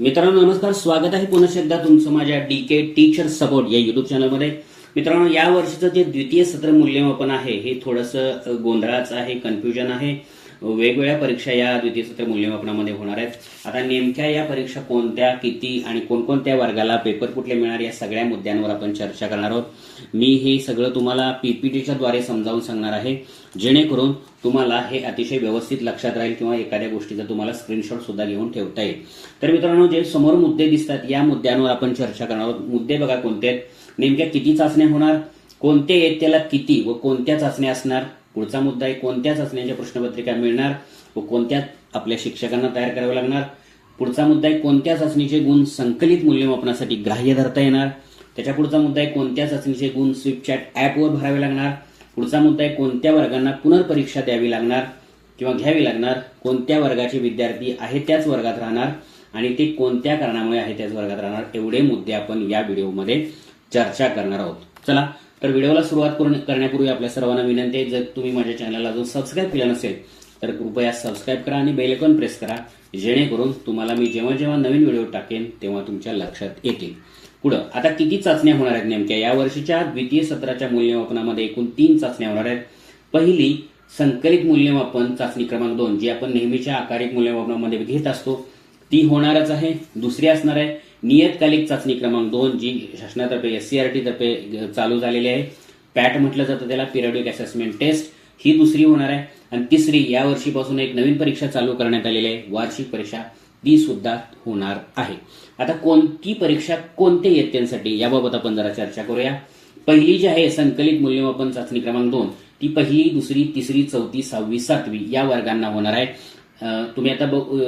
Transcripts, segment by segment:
मित्रांनो नमस्कार. स्वागत आहे पुन्हा एकदा तुमचं माझ्या डी के टीचर सपोर्ट या युट्यूब चॅनलमध्ये मित्रांनो या वर्षीचं जे द्वितीय सत्र मूल्यमापन आहे हे थोडंसं गोंधळाचं आहे कन्फ्युजन आहे. वेगवेगळ्या परीक्षा या द्वितीय सत्र मूल्यमापनामध्ये होणार आहेत. आता नेमक्या या परीक्षा कोणत्या किती आणि कोणकोणत्या वर्गाला पेपर कुठले मिळणार या सगळ्या मुद्द्यांवर आपण चर्चा करणार आहोत. मी हे सगळं तुम्हाला पीपीटीच्या द्वारे समजावून सांगणार आहे. जेणेकरून तुम्हाला हे अतिशय व्यवस्थित लक्षात राहील किंवा एखाद्या गोष्टीचा तुम्हाला स्क्रीनशॉट सुद्धा घेऊन ठेवता येईल. तर मित्रांनो जे समोर मुद्दे दिसतात या मुद्द्यांवर आपण चर्चा करणार आहोत. मुद्दे बघा कोणते आहेत. नेमक्या किती चाचण्या होणार कोणत्या आहेत त्याला किती व कोणत्या चाचण्या असणार पुढचा मुद्दा आहे कोणत्या चाचण्याच्या प्रश्नपत्रिका मिळणार व कोणत्या आपल्या शिक्षकांना तयार कराव्या लागणार? पुढचा मुद्दा आहे कोणत्या चाचणीचे गुण संकलित मूल्यमापनासाठी ग्राह्य धरता येणार? त्याच्या पुढचा मुद्दा आहे कोणत्या चाचणीचे गुण स्विपचॅट ॲपवर भरावे लागणार? पुढचा मुद्दा आहे कोणत्या वर्गांना पुनर्परीक्षा द्यावी लागणार किंवा घ्यावी लागणार? कोणत्या वर्गाचे विद्यार्थी आहे त्याच वर्गात राहणार? आणि ते कोणत्या कारणामुळे आहे त्याच वर्गात राहणार? एवढे मुद्दे आपण या व्हिडिओमध्ये चर्चा करणार आहोत. चला तर व्हिडिओला सुरुवात करण्यापूर्वी आपल्या सर्वांना विनंती आहे जर तुम्ही माझ्या चॅनलला अजून सबस्क्राईब केलं नसेल तर कृपया सबस्क्राईब करा आणि बेलेकॉन प्रेस करा जेणेकरून तुम्हाला मी जेव्हा जेव्हा नवीन व्हिडिओ टाकेन तेव्हा तुमच्या लक्षात येतील. पुढं आता किती चाचण्या होणार आहेत नेमक्या? या वर्षीच्या द्वितीय सत्राच्या मूल्यमापनामध्ये एकूण तीन चाचण्या होणार आहेत. पहिली संकलित मूल्यमापन चाचणी क्रमांक दोन जी आपण नेहमीच्या आकारिक मूल्यमापनामध्ये घेत असतो. ती होणारच आहे दुसरी असणार आहे. नियतकालिक चाचणी क्रमांक दोन जी शासनातर्फे एस सी आर टीतर्फे चालू झालेली आहे. पॅट म्हटलं जातं त्याला पिरियडिक असेसमेंट टेस्ट. ही दुसरी होणार आहे. आणि तिसरी या वर्षीपासून एक नवीन परीक्षा चालू करण्यात आलेली आहे. वार्षिक परीक्षा ती सुद्धा होणार आहे. आता कोणती परीक्षा कोणत्या इयत्तेसाठी? याबाबत आपण जरा चर्चा करूया. पहिली जी आहे संकलित मूल्यमापन चाचणी क्रमांक दोन. ती पहिली दुसरी तिसरी चौथी सहावी सातवी या वर्गांना होणार आहे. तुम्ही आता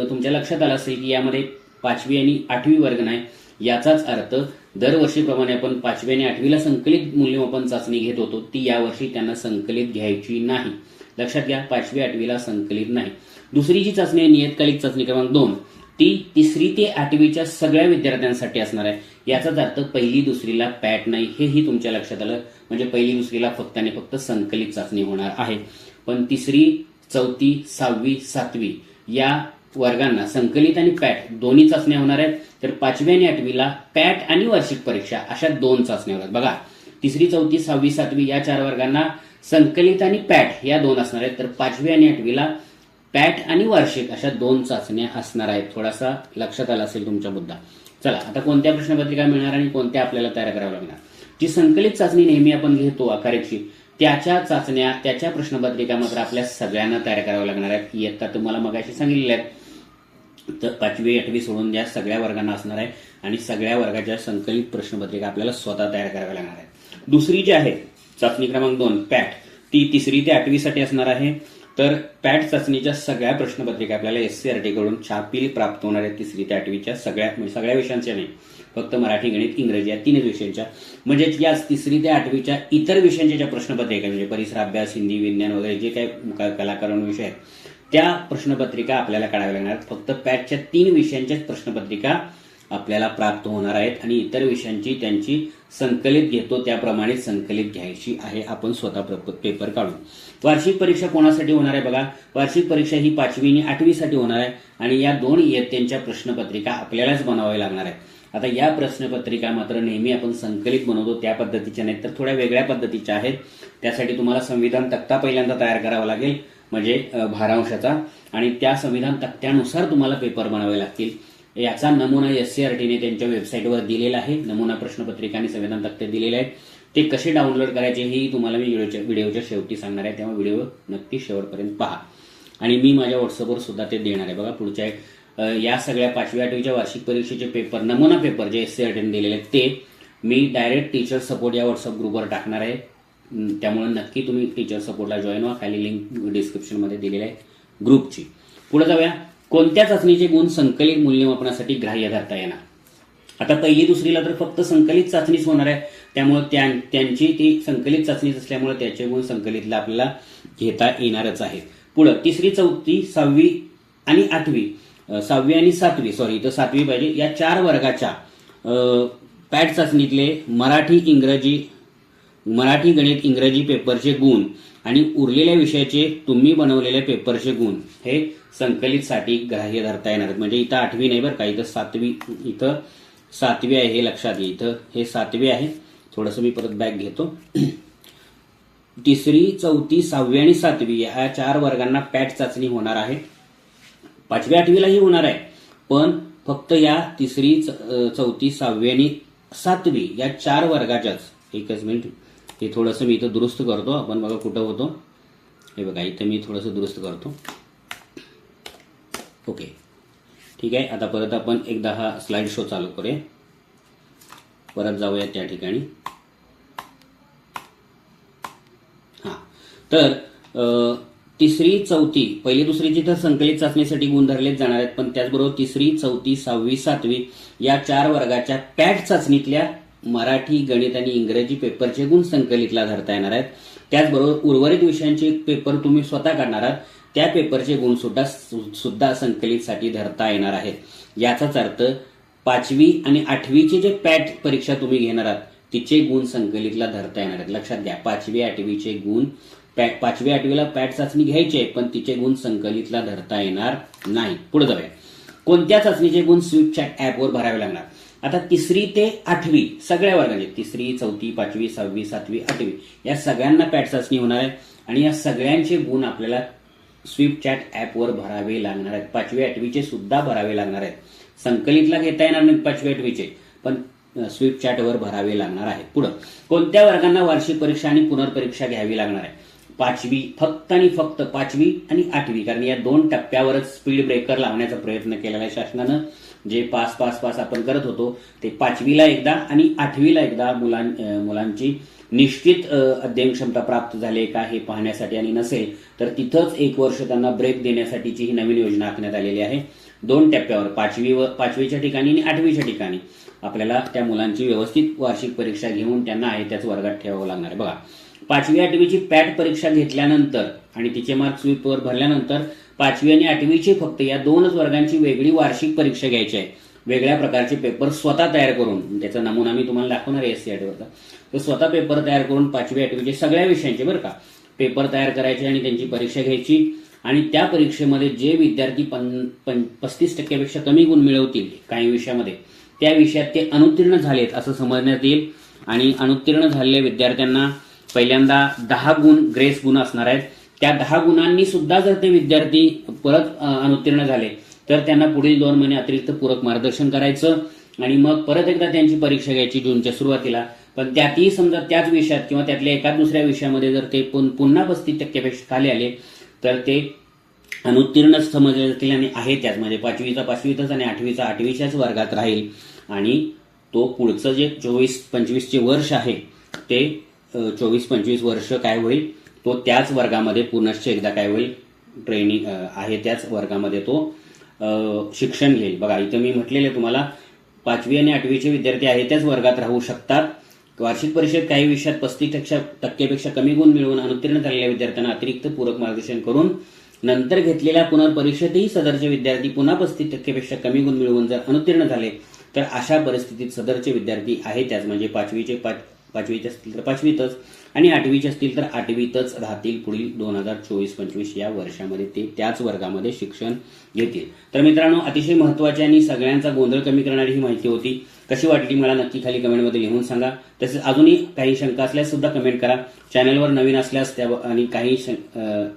तुमच्या लक्षात आलं असेल की यामध्ये पाचवी आणि आठवी वर्ग नाही याचाच अर्थ दरवर्षीप्रमाणे आपण पाचवी आणि आठवीला संकलित मूल्यमापन चाचणी घेत होतो ती यावर्षी त्यांना संकलित घ्यायची नाही. लक्षात घ्या पाचवी आठवीला संकलित नाही. दुसरी जी चाचणी आहे नियतकालिक चाचणी क्रमांक दोन ती तिसरी ते आठवीच्या सगळ्या विद्यार्थ्यांसाठी असणार आहे. याचाच अर्थ पहिली दुसरीला पॅट नाही हेही तुमच्या लक्षात आलं. म्हणजे पहिली दुसरीला फक्त आणि फक्त संकलित चाचणी होणार आहे. पण तिसरी चौथी सहावी सातवी या वर्गांना संकलित आणि पॅट दोन्ही चाचण्या होणार आहेत. तर पाचवी आणि आठवीला पॅट आणि वार्षिक परीक्षा अशा दोन चाचण्या होतात. बघा तिसरी चौथी सहावी सातवी या चार वर्गांना संकलित आणि पॅट या दोन असणार आहेत. तर पाचवी आणि आठवीला पॅट आणि वार्षिक अशा दोन चाचण्या असणार आहेत. थोडासा लक्षात आला असेल तुमचा मुद्दा. चला आता कोणत्या प्रश्नपत्रिका मिळणार आणि कोणत्या आपल्याला तयार कराव्या लागणार? जी संकलित चाचणी नेहमी आपण घेतो आकारेची त्याच्या चाचण्या त्याच्या प्रश्नपत्रिका मात्र आपल्या सगळ्यांना तयार कराव्या लागणार आहेत. इयत्ता तुम्हाला मगाशी सांगितलेल्या आहेत. तर पाचवी आठवी सोडून द्या सगळ्या वर्गांना असणार आहे आणि सगळ्या वर्गाच्या संकलित प्रश्नपत्रिका आपल्याला स्वतः तयार कराव्या लागणार आहे दुसरी जी आहे चाचणी क्रमांक दोन पॅट. ती तिसरी ते आठवीसाठी असणार आहे. तर पॅट चाचणीच्या सगळ्या प्रश्नपत्रिका आपल्याला एस सी आर टी कडून छापील प्राप्त होणार आहेत तिसरी ते आठवीच्या सगळ्या म्हणजे सगळ्या विषयांच्या नाही. फक्त मराठी गणित इंग्रजी या तीनच विषयांच्या. म्हणजेच या तिसरी ते आठवीच्या इतर विषयांच्या ज्या प्रश्नपत्रिका म्हणजे परिसर अभ्यास हिंदी विज्ञान वगैरे जे काही कलाकरण विषय आहेत त्या प्रश्नपत्रिका आपल्याला काढाव्या लागणार आहेत. फक्त पॅटच्या तीन विषयांच्याच प्रश्नपत्रिका आपल्याला प्राप्त होणार आहेत आणि इतर विषयांची त्यांची संकलित घेतो त्याप्रमाणे संकलित घ्यायची आहे. आपण स्वतः पेपर काढून. वार्षिक परीक्षा कोणासाठी होणार आहे बघा? वार्षिक परीक्षा ही पाचवी आणि आठवीसाठी होणार आहे आणि या दोन इयत्तेंच्या प्रश्नपत्रिका आपल्यालाच बनवाव्या लागणार आहे आता या प्रश्नपत्रिका मात्र नेहमी आपण संकलित बनवतो त्या पद्धतीच्या नाहीत तर थोड्या वेगळ्या पद्धतीच्या आहेत. त्यासाठी तुम्हाला संविधान तक्ता पहिल्यांदा तयार करावा लागेल म्हणजे भारांशाचा. आणि त्या संविधान तक्त्यानुसार तुम्हाला पेपर बनवावे लागतील. याचा नमुना एस सी आर टीने त्यांच्या वेबसाईटवर दिलेला आहे. नमुना प्रश्नपत्रिका आणि संविधान तक्ते दिलेले आहेत. ते कसे डाउनलोड करायचे हेही तुम्हाला मी व्हिडिओच्या व्हिडिओच्या शेवटी सांगणार आहे. तेव्हा व्हिडिओ नक्की शेवटपर्यंत पहा. आणि मी माझ्या व्हॉट्सअपवर सुद्धा ते देणार आहे. बघा पुढच्या एक या सगळ्या पाचवी आठवीच्या वार्षिक परीक्षेचे पेपर नमुना पेपर जे एस सी आर टीने दिलेले आहेत ते मी डायरेक्ट टीचर सपोर्ट या व्हॉट्सअप ग्रुपवर टाकणार आहे. त्यामुळे नक्की तुम्ही टीचर सपोर्टला जॉईन व्हा. खाली लिंक डिस्क्रिप्शनमध्ये दिलेली आहे ग्रुपची पुढे जाऊया. कोणत्या चाचणीचे गुण संकलित मूल्यमापनासाठी ग्राह्य धरता येणार? आता पहिली दुसरीला तर फक्त संकलित चाचणीच होणार आहे. त्यामुळे त्या- त्यांची ती संकलित चाचणीच असल्यामुळे त्याचे गुण संकलितला आपल्याला घेता येणारच आहे. पुढं तिसरी चौथी सहावी आणि आठवी सहावी आणि सातवी सॉरी इथं सातवी पाहिजे. या चार वर्गाच्या पॅट चाचणीतले मराठी इंग्रजी मराठी गणित इंग्रजी पेपरचे गुण आणि उरलेल्या विषयाचे तुम्ही बनवलेल्या पेपरचे गुण हे संकलितसाठी ग्राह्य धरता येणार म्हणजे इथं आठवी नाही बरं का इथं सातवी इथं सातवी आहे हे लक्षात घे इथं हे सातवी आहे. थोडंसं मी परत बॅग घेतो. तिसरी चौथी सहावी आणि सातवी या चार वर्गांना पॅट चाचणी होणार आहे. पाचवी आठवीलाही होणार आहे. पण फक्त या तिसरी च- चौथी सहावी आणि सातवी या चार वर्गाच्याच. एकच मिनिट. हे थोडंसं मी इथं दुरुस्त करतो. आपण बघा कुठं होतो. हे बघा इथं मी थोडंसं दुरुस्त करतो. ओके. ठीक आहे. आता परत आपण एकदा हा स्लाइड शो चालू करूया. परत जाऊया त्या ठिकाणी. हां. तर तिसरी चौथी. पहिली दुसरीची तर संकलित चाचणीसाठी गुण धरलेच जाणार आहेत पण त्याचबरोबर तिसरी चौथी सहावी सातवी या चार वर्गाच्या पॅट चाचणीतल्या मराठी गणित आणि इंग्रजी पेपरचे गुण संकलितला धरता येणार आहेत. त्याचबरोबर उर्वरित विषयांचे पेपर तुम्ही स्वतः काढणार आहात. त्या पेपरचे गुण सुद्धा सुद्धा संकलितसाठी धरता येणार आहेत. याचाच अर्थ पाचवी आणि आठवीची जे पॅट परीक्षा तुम्ही घेणार आहात तिचे गुण संकलितला धरता येणार आहेत. लक्षात घ्या पाचवी आठवीचे गुण पॅट पाचवी आठवीला पॅट चाचणी घ्यायची आहे पण तिचे गुण संकलितला धरता येणार नाही. पुढे जाऊया. कोणत्या चाचणीचे गुण स्विफ्ट चॅट ऍपवर भरावे लागणार? आता तिसरी ते आठवी सगळ्या वर्गाचे तिसरी चौथी पाचवी सहावी सातवी आठवी या सगळ्यांना पॅट चाचणी होणार आहे आणि या सगळ्यांचे गुण आपल्याला स्विफ्ट चॅट ऍपवर भरावे लागणार आहेत. पाचवी आठवीचे सुद्धा भरावे लागणार आहेत. संकलितला घेता येणार नाही पाचवी आठवीचे पण स्वीप चॅटवर भरावे लागणार आहे. पुढं. कोणत्या वर्गांना वार्षिक परीक्षा आणि पुनर्परीक्षा घ्यावी लागणार आहे? पाचवी फक्त आणि फक्त पाचवी आणि आठवी. कारण या दोन टप्प्यावरच स्पीड ब्रेकर लावण्याचा प्रयत्न केलेला आहे शासनानं. जे पास पास पास आपण करत होतो ते पाचवीला एकदा आणि आठवीला एकदा मुलां मुलांची निश्चित अध्ययन क्षमता प्राप्त झाली का हे पाहण्यासाठी आणि नसेल तर तिथंच एक वर्ष त्यांना ब्रेक देण्यासाठीची ही नवीन योजना आखण्यात आलेली आहे. दोन टप्प्यावर पाचवी व पाचवीच्या ठिकाणी आणि आठवीच्या ठिकाणी. आपल्याला त्या मुलांची व्यवस्थित वार्षिक परीक्षा घेऊन त्यांना आहे त्याच वर्गात ठेवावं लागणार आहे. बघा पाचवी आठवीची पॅट परीक्षा घेतल्यानंतर आणि तिचे मार्क स्वीपवर भरल्यानंतर पाचवी आणि आठवीची फक्त या दोनच वर्गांची वेगळी वार्षिक परीक्षा घ्यायची आहे. वेगळ्या प्रकारचे पेपर स्वतः तयार करून त्याचा नमुना मी तुम्हाला दाखवणार आहे एस सी आठवरचा तर स्वतः पेपर तयार करून पाचवी आठवीचे सगळ्या विषयांचे बरं का. पेपर तयार करायचे आणि त्यांची परीक्षा घ्यायची. आणि त्या परीक्षेमध्ये जे विद्यार्थी पन पन पस्तीस टक्क्यापेक्षा कमी गुण मिळवतील काही विषयामध्ये त्या विषयात ते अनुत्तीर्ण झालेत असं समजण्यात येईल. आणि अनुत्तीर्ण झालेल्या विद्यार्थ्यांना पहिल्यांदा दहा गुण ग्रेस गुण असणार आहेत. त्या दहा गुणांनी सुद्धा जर ते विद्यार्थी परत अनुत्तीर्ण झाले तर त्यांना पुढील दोन महिने अतिरिक्त पूरक मार्गदर्शन करायचं आणि मग परत एकदा त्यांची परीक्षा घ्यायची जूनच्या सुरुवातीला. पण त्यातही समजा त्याच विषयात किंवा त्यातल्या एका दुसऱ्या विषयामध्ये जर ते पुन- पुन्हा पस्तीस टक्क्यापेक्षा खाली आले तर ते अनुत्तीर्णच समजले जातील आणि आहे त्याच म्हणजे पाचवीचा पाचवीतच आणि आठवीचा आठवीच्याच वर्गात राहील. आणि तो पुढचं जे चोवीस पंचवीसचे वर्ष आहे ते चोवीस पंचवीस वर्ष काय होईल तो त्याच वर्गामध्ये पुनश्च एकदा काय होईल ट्रेनिंग आहे त्याच वर्गामध्ये तो शिक्षण घेईल. बघा इथं मी म्हटलेले तुम्हाला पाचवी आणि आठवीचे विद्यार्थी आहे त्याच वर्गात राहू शकतात. वार्षिक परीक्षेत काही विषयात पस्तीस टक्के टक्केपेक्षा कमी गुण मिळवून अनुत्तीर्ण झालेल्या विद्यार्थ्यांना अतिरिक्त पूरक मार्गदर्शन करून नंतर घेतलेल्या पुनर्परीक्षेतही सदरचे विद्यार्थी पुन्हा पस्तीस टक्केपेक्षा कमी गुण मिळवून जर अनुत्तीर्ण झाले तर अशा परिस्थितीत सदरचे विद्यार्थी आहे त्याच म्हणजे पाचवीचे पाच पाचवीचे असतील तर पाचवीतच. आणि आठवीचे असतील तर आठवीतच राहतील पुढील दोन हजार चोवीस पंचवीस या वर्षामध्ये ते त्याच वर्गामध्ये शिक्षण घेतील. तर मित्रांनो अतिशय महत्वाची आणि सगळ्यांचा गोंधळ कमी करणारी ही माहिती होती. कशी वाटली मला नक्की खाली कमेंटमध्ये लिहून सांगा. तसेच अजूनही काही शंका असल्यास सुद्धा कमेंट करा. चॅनलवर नवीन असल्यास त्या आणि काही शं-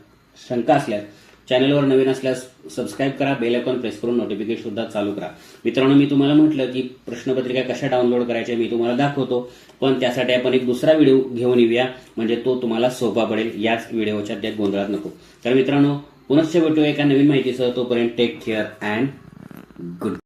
शंका असल्यास चॅनलवर नवीन असल्यास सबस्क्राईब करा बेल आयकॉन प्रेस करून नोटिफिकेशन सुद्धा चालू करा. मित्रांनो मी तुम्हाला म्हटलं की प्रश्नपत्रिका कशा डाउनलोड करायच्या मी तुम्हाला दाखवतो पण त्यासाठी आपण एक दुसरा व्हिडिओ घेऊन येऊया म्हणजे तो तुम्हाला सोपा पडेल. याच व्हिडिओच्या त्या गोंधळात नको. तर मित्रांनो पुनश्च भेटू एका नवीन माहितीसह. तोपर्यंत टेक केअर अँड गुड